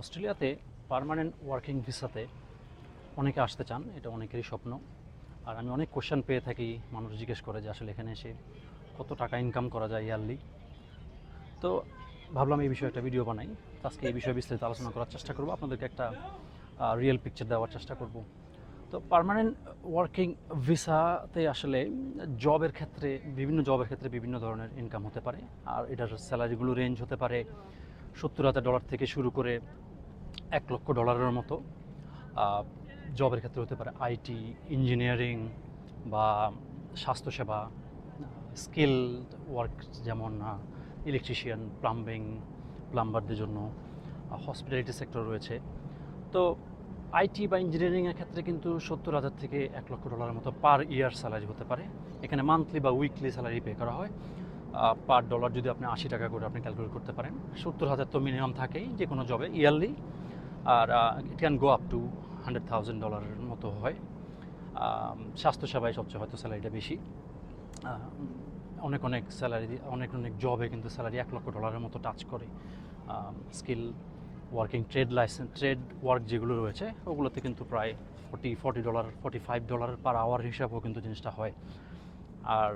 অস্ট্রেলিয়াতে permanent working ভিসাতে অনেকে আসতে চান, এটা অনেকেরই স্বপ্ন। আর আমি অনেক কোশ্চেন পেয়ে থাকি, মানুষ জিজ্ঞেস করে যে আসলে এখানে এসে কত টাকা ইনকাম করা যায় ইয়ারলি তো ভাবলাম এই বিষয়ে একটা ভিডিও বানাই। আজকে এই বিষয়ে বিস্তারিত আলোচনা করার চেষ্টা করব। আপনাদেরকে একটা রিয়েল পিকচার দেওয়ার চেষ্টা করব। তো পার্মানেন্ট ওয়ার্কিং ভিসাতে আসলে জবের ক্ষেত্রে, বিভিন্ন জবের ক্ষেত্রে বিভিন্ন ধরনের ইনকাম হতে পারে। আর এটার স্যালারিগুলো রেঞ্জ হতে পারে। সত্তর হাজার ডলার থেকে শুরু করে এক লক্ষ ডলারের মতো জবের ক্ষেত্রে হতে পারে আইটি ইঞ্জিনিয়ারিং বা স্বাস্থ্যসেবা স্কিল ওয়ার্ক যেমন ইলেকট্রিশিয়ান প্লাম্বিং প্লাম্বারদের জন্য হসপিটালিটি সেক্টর রয়েছে। তো আইটি বা ইঞ্জিনিয়ারিংয়ের ক্ষেত্রে কিন্তু সত্তর হাজার থেকে এক লক্ষ ডলারের মতো পার ইয়ার স্যালারি হতে পারে। এখানে মান্থলি বা উইকলি স্যালারি পে করা হয়। পার ডলার যদি আপনি আশি টাকা করে আপনি ক্যালকুলেট করতে পারেন, সত্তর হাজার তো মিনিমাম থাকেই যে কোনো জবে yearly or it can go up to hundred thousand ডলারের মতো হয়। স্বাস্থ্যসেবায় সবচেয়ে হয়তো স্যালারিটা বেশি। অনেক অনেক স্যালারি অনেক অনেক জবে কিন্তু স্যালারি এক লক্ষ ডলারের মতো টাচ করে। Skill working trade license trade work যেগুলো রয়েছে, ওগুলোতে কিন্তু প্রায় forty forty dollar forty five dollar per hour হিসাবেও কিন্তু জিনিসটা হয়। আর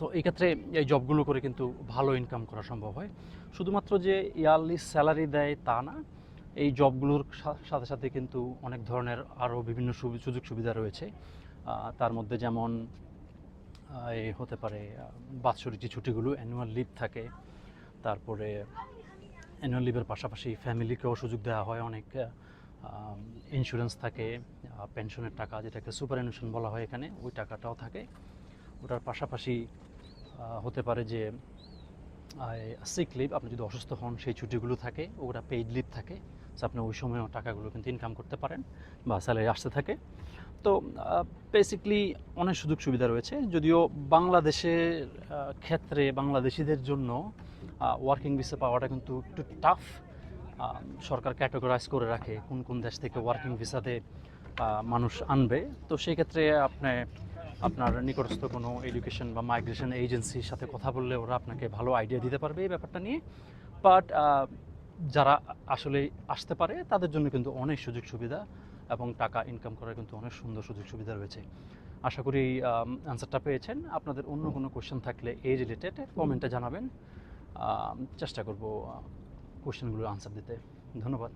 তো এই ক্ষেত্রে এই জবগুলো করে কিন্তু ভালো ইনকাম করা সম্ভব হয়। শুধুমাত্র যে ইয়ারলি স্যালারি দেয় তা না, এই জবগুলোর সা- সাথে সাথে কিন্তু অনেক ধরনের আরও বিভিন্ন সুযোগ সুবিধা রয়েছে। তার মধ্যে যেমন এই হতে পারে বাৎসরিক যে ছুটিগুলো অ্যানুয়াল লিভ থাকে, তারপরে অ্যানুয়াল লিভের পাশাপাশি ফ্যামিলিকেও সুযোগ দেওয়া হয় অনেক ইন্স্যুরেন্স থাকে পেনশনের টাকা যেটাকে সুপার বলা হয় এখানে, ওই টাকাটাও থাকে। ওটার পাশাপাশি হতে পারে যে সিক লিভ আপনি যদি অসুস্থ হন, সেই ছুটিগুলো থাকে ওটা পেইড লিভ থাকে আপনি ওই সময়ও টাকাগুলো কিন্তু ইনকাম করতে পারেন বা স্যালারি আসতে থাকে। তো বেসিকলি অনেক সুযোগ সুবিধা রয়েছে, যদিও বাংলাদেশের ক্ষেত্রে বাংলাদেশিদের জন্য ওয়ার্কিং ভিসা পাওয়াটা কিন্তু একটু টাফ সরকার ক্যাটেগরাইজ করে রাখে কোন কোন দেশ থেকে ওয়ার্কিং ভিসাতে মানুষ আনবে। তো সেই ক্ষেত্রে আপনি আপনার নিকটস্থ কোনো এডুকেশন বা মাইগ্রেশন এজেন্সির সাথে কথা বললে ওরা আপনাকে ভালো আইডিয়া দিতে পারবে এই ব্যাপারটা নিয়ে। বাট যারা আসলে আসতে পারে, তাদের জন্য কিন্তু অনেক সুযোগ সুবিধা এবং টাকা ইনকাম করার কিন্তু অনেক সুন্দর সুযোগ সুবিধা রয়েছে। আশা করি অ্যান্সারটা পেয়েছেন। আপনাদের অন্য কোনো কোশ্চেন থাকলে এই রিলেটেড কমেন্টে জানাবেন। চেষ্টা করব কোশ্চেনগুলো আনসার দিতে। ধন্যবাদ।